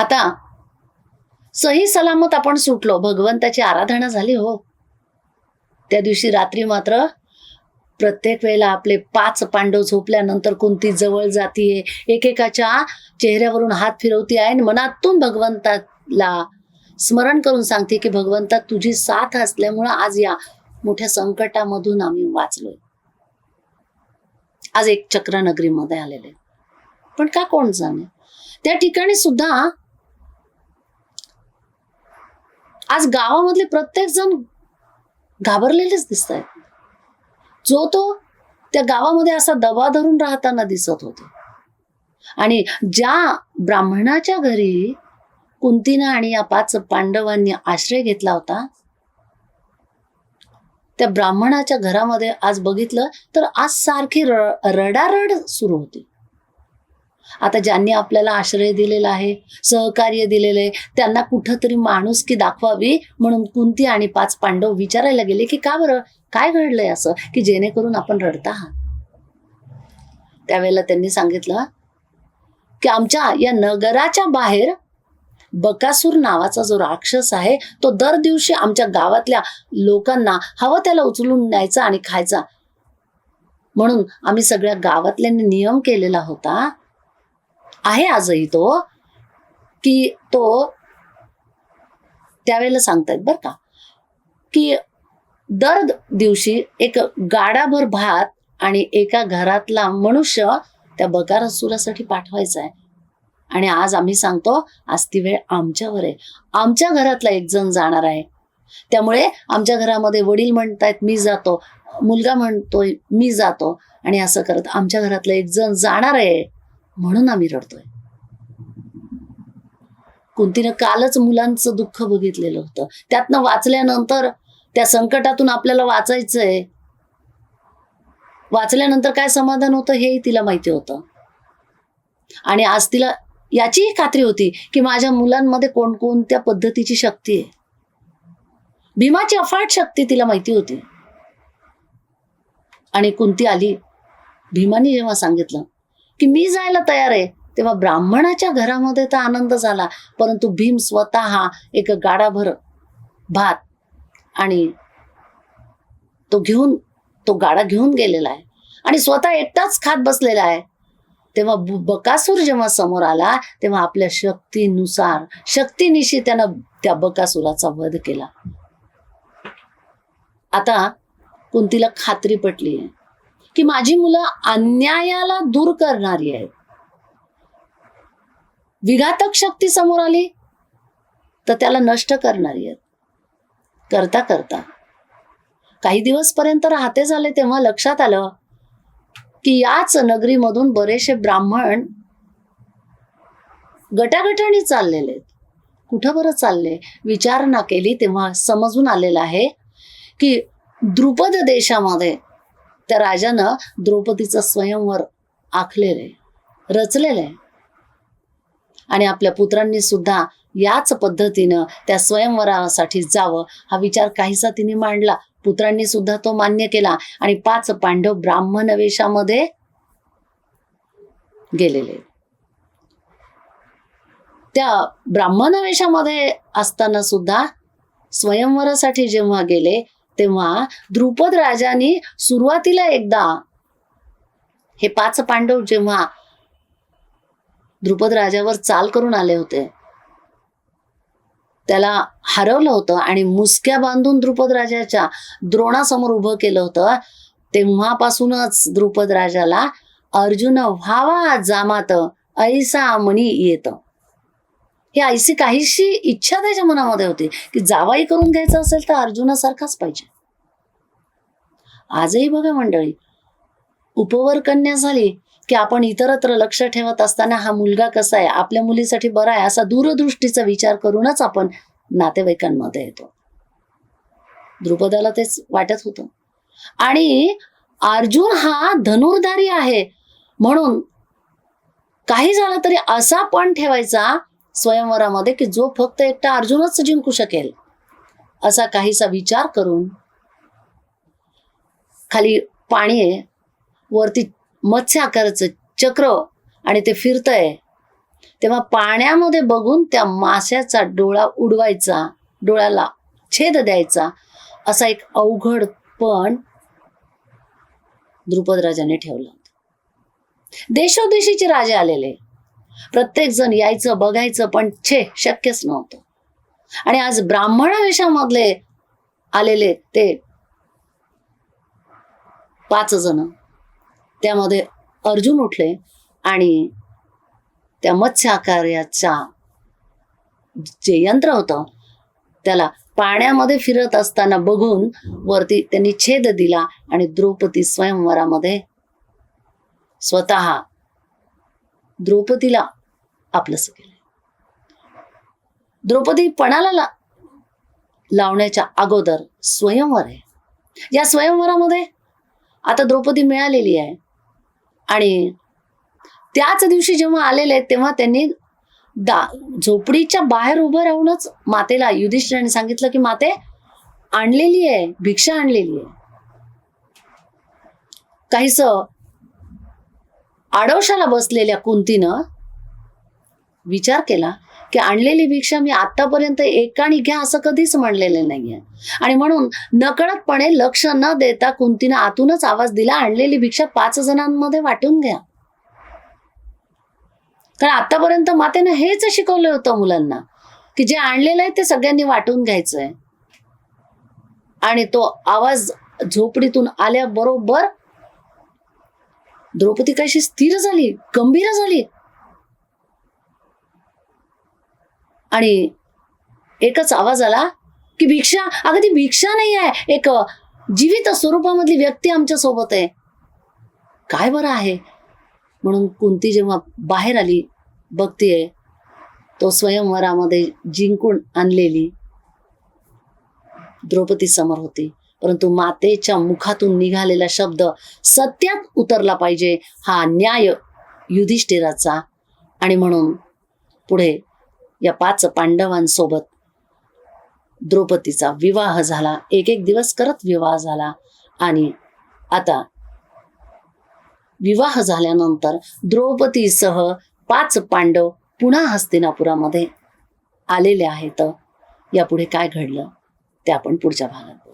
आता सही सलामत आपण सुटलो. भगवंताची आराधना झाली हो. त्या दिवशी रात्री मात्र प्रत्येक वेळेला आपले पाच पांडव झोपल्यानंतर कोणती जवळ जातीये एकेकाच्या चेहऱ्यावरून हात फिरवती आहे आणि मनातून भगवंताला स्मरण करून सांगते की भगवंता तुझी साथ असल्यामुळं आज या मोठ्या संकटामधून आम्ही वाचलोय. आज एक चक्र नगरीमध्ये आलेले. पण का कोण जाणे? त्या ठिकाणी सुद्धा आज गावामधले प्रत्येक जण घाबरलेलेच दिसत आहेत जो तो त्या गावामध्ये असा दबा धरून राहताना दिसत होते. आणि ज्या ब्राह्मणाच्या घरी कुंतीनं आणि या पाच पांडवांनी आश्रय घेतला होता त्या ब्राह्मणाच्या घरामध्ये आज बघितलं तर आज सारखी र रडारड सुरू होती. आता ज्यांनी आपल्याला आश्रय दिलेला आहे सहकार्य दिलेलं आहे त्यांना कुठंतरी माणूस की दाखवावी म्हणून कुंती आणि पाच पांडव विचारायला गेले की का बरं? काय घडलंय असं? की जेणेकरून आपण रडता आहात? त्यावेळेला त्यांनी सांगितलं की आमच्या या नगराच्या बाहेर बकासूर नावाचा जो राक्षस आहे तो दर दिवशी आमच्या गावातल्या लोकांना हवं त्याला उचलून न्यायचा आणि खायचा. म्हणून आम्ही सगळ्या गावातल्यांनी नियम केलेला होता आहे आजही तो की तो त्यावेळेला सांगतायत बर का की दर दिवशी एक गाडाभर भात आणि एका घरातला मनुष्य त्या बकासूरासाठी पाठवायचा आहे आणि आज आम्ही सांगतो आज ती वेळ आमच्यावर आहे. आमच्या घरातला एक जण जाणार आहे. त्यामुळे आमच्या घरामध्ये वडील म्हणतायत मी जातो. मुलगा म्हणतोय मी जातो. आणि असं करत आमच्या घरातलं एक जण जाणार आहे. म्हणून आम्ही रडतोय. कुंतीनं कालच मुलांचं दुःख बघितलेलं होतं. त्यातनं वाचल्यानंतर त्या संकटातून आपल्याला वाचायचंय. वाचल्यानंतर काय समाधान होतं हेही तिला माहिती होतं. आणि आज तिला याचीही खात्री होती की माझ्या मुलांमध्ये कोणकोणत्या पद्धतीची शक्ती आहे. भीमाची अफाट शक्ती तिला माहिती होती. आणि कुंती आली. भीमाने जेव्हा सांगितलं की मी जायला तयार आहे. तेव्हा ब्राह्मणाच्या घरामध्ये तर आनंद झाला परंतु भीम स्वतः एक गाडाभर भात आणि तो घेऊन तो गाडा घेऊन गेलेला आहे. आणि स्वतः एकटाच खात बसलेला आहे. तेव्हा बकासूर जेव्हा समोर आला तेव्हा आपल्या शक्तीनुसार शक्तीनिशी त्यानं त्या बकासुराचा वध केला. आता कुंतीला खात्री पटली आहे? की माझी मुलं अन्यायाला दूर करणारी आहेत. विघातक शक्ती समोर आली तर त्याला नष्ट करणारी आहेत. करता करता. काही दिवसपर्यंत राहते झाले तेव्हा लक्षात आलं की याच नगरीमधून बरेचसे ब्राह्मण गटागटाने चाललेले आहेत. कुठं बरं चालले? विचारणा केली तेव्हा समजून आलेलं आहे की द्रुपद देशामध्ये त्या राजानं द्रौपदीचं स्वयंवर आखलेलं आहे रचलेलं आहे. आणि आपल्या पुत्रांनी सुद्धा याच पद्धतीनं त्या स्वयंवरासाठी जावं हा विचार काहीसा तिने मांडला. पुत्रांनी सुद्धा तो मान्य केला आणि पाच पांडव ब्राह्मण वेशामध्ये गेलेले. त्या ब्राह्मण वेशामध्ये असताना सुद्धा स्वयंवरासाठी जेव्हा गेले तेव्हा द्रुपद राजाने सुरुवातीला एकदा हे पाच पांडव जेव्हा द्रुपद राजावर चाल करून आले होते त्याला हरवलं होतं आणि मुसक्या बांधून द्रुपद राजाच्या द्रोणासमोर उभं केलं होतं तेव्हापासूनच द्रुपद राजाला अर्जुन व्हावा जामात ऐसा मनी येतं. ही ऐसी काहीशी इच्छा त्याच्या मनामध्ये होती की जावाई करून घ्यायचं असेल तर अर्जुनासारखाच पाहिजे. आजही बघा मंडळी उपवर कन्या झाली की आपण इतरत्र लक्ष ठेवत असताना हा मुलगा कसा आहे आपल्या मुलीसाठी बरा आहे असा दूरदृष्टीचा विचार करूनच आपण नातेवाईकांमध्ये येतो. द्रुपदाला तेच वाटत होतं. आणि अर्जुन हा धनुर्धारी आहे म्हणून काही झालं तरी असा पण ठेवायचा स्वयंवरामध्ये की जो फक्त एकटा अर्जुनच जिंकू शकेल असा काहीसा विचार करून खाली पाणी आहे वरती मत्स्य आकाराचं चक्र आणि ते फिरतंय तेव्हा पाण्यामध्ये बघून त्या माश्याचा डोळा उडवायचा डोळ्याला छेद द्यायचा असा एक अवघड पण द्रुपद राजाने ठेवला होता. देशोदेशीचे राजे आलेले. प्रत्येक जण यायचं बघायचं पण छे शक्यच नव्हतं. आणि आज ब्राह्मण वेशामधले आलेले ते पाच जण. त्यामध्ये अर्जुन उठले आणि त्या मत्स्याकार्याच्या जे यंत्र होतं त्याला पाण्यामध्ये फिरत असताना बघून वरती त्यांनी छेद दिला आणि द्रौपदी स्वयंवरामध्ये स्वतः द्रौपदीला आपलंस केलं द्रौपदी पणाला ला लावण्याच्या अगोदर स्वयंवर आहे. या स्वयंवरामध्ये आता द्रौपदी मिळालेली आहे. आणि त्याच दिवशी जेव्हा आलेले आहेत तेव्हा त्यांनी दा झोपडीच्या बाहेर उभं राहूनच मातेला युधिष्ठिराने सांगितलं की माते आणलेली आहे भिक्षा आणलेली आहे. काहीस आडवशाला बसलेल्या कुंतीनं विचार केला की आणलेली भिक्षा मी आतापर्यंत एकाने घ्या असं कधीच म्हणलेलं नाहीये. आणि म्हणून नकळतपणे लक्ष न देता कुंतीनं आतूनच आवाज दिला आणलेली भिक्षा पाच जणांमध्ये वाटून घ्या. कारण आतापर्यंत मातेनं हेच शिकवलं होतं मुलांना की जे आणलेलं आहे ते सगळ्यांनी वाटून घ्यायचंय. आणि तो आवाज झोपडीतून आल्याबरोबर द्रौपदी कशी स्थिर झाली गंभीर झाली? आणि एकच आवाज आला की भिक्षा. अगं ती भिक्षा नाही आहे. एक जीवित स्वरूपामधली व्यक्ती आमच्यासोबत आहे. काय बरं आहे? म्हणून कुंती जेव्हा बाहेर आली बघतीये तो स्वयंवरामध्ये जिंकून आणलेली द्रौपदी समोर होती. परंतु मातेच्या मुखातून निघालेला शब्द सत्यात उतरला पाहिजे हा न्याय युधिष्ठिराचा. आणि म्हणून पुढे या पाच पांडवांसोबत द्रौपदीचा विवाह झाला. एक एक दिवस करत विवाह झाला. आणि आता विवाह झाल्यानंतर द्रौपदीसह पाच पांडव पुन्हा हस्तिनापुरामध्ये आलेले आहेत. यापुढे काय घडलं ते आपण पुढच्या भागात